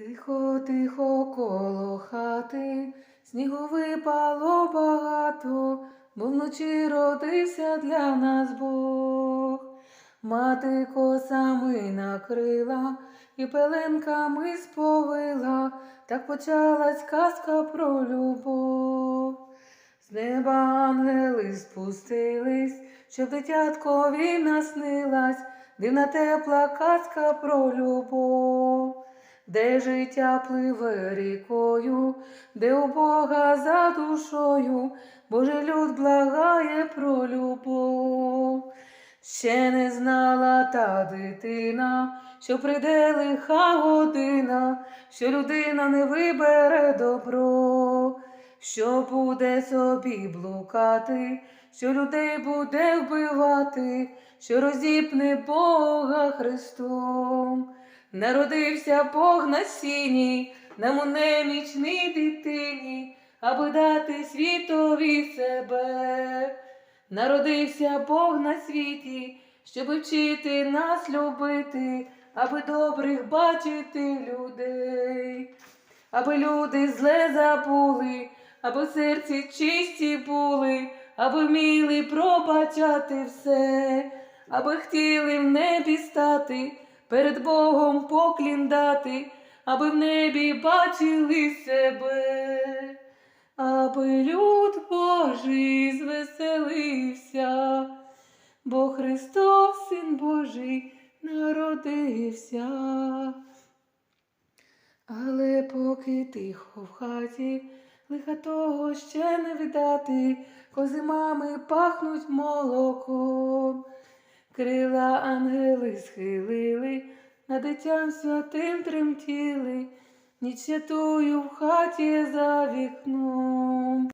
Тихо, тихо коло хати, снігу випало багато, бо вночі родився для нас Бог. Мати косами накрила і пеленками сповила, так почалась казка про любов. З неба ангели спустились, щоб дитяткові наснилась, дивна тепла казка про любов, де життя пливе рікою, де у Бога за душою, Божий люд благає про любов. Ще не знала та дитина, що прийде лиха година, що людина не вибере добро, що буде собі блукати, що людей буде вбивати, що розіпне Бога Христом. Народився Бог на сіні, нам у немічній дитині, аби дати світові себе. Народився Бог на світі, щоб вчити нас любити, аби добрих бачити людей, аби люди зле забули, аби серці чисті були, аби вміли пробачати все, аби хотіли в небі стати, перед Богом поклін дати, аби в небі бачили себе аби люд Божий звеселився, бо Христос, Син Божий, народився. Але поки тихо в хаті, лиха того ще не видати, кози мами пахнуть молоком. Крила ангели схилили, на дитям святим тремтіли, ніч святую в хаті за вікном.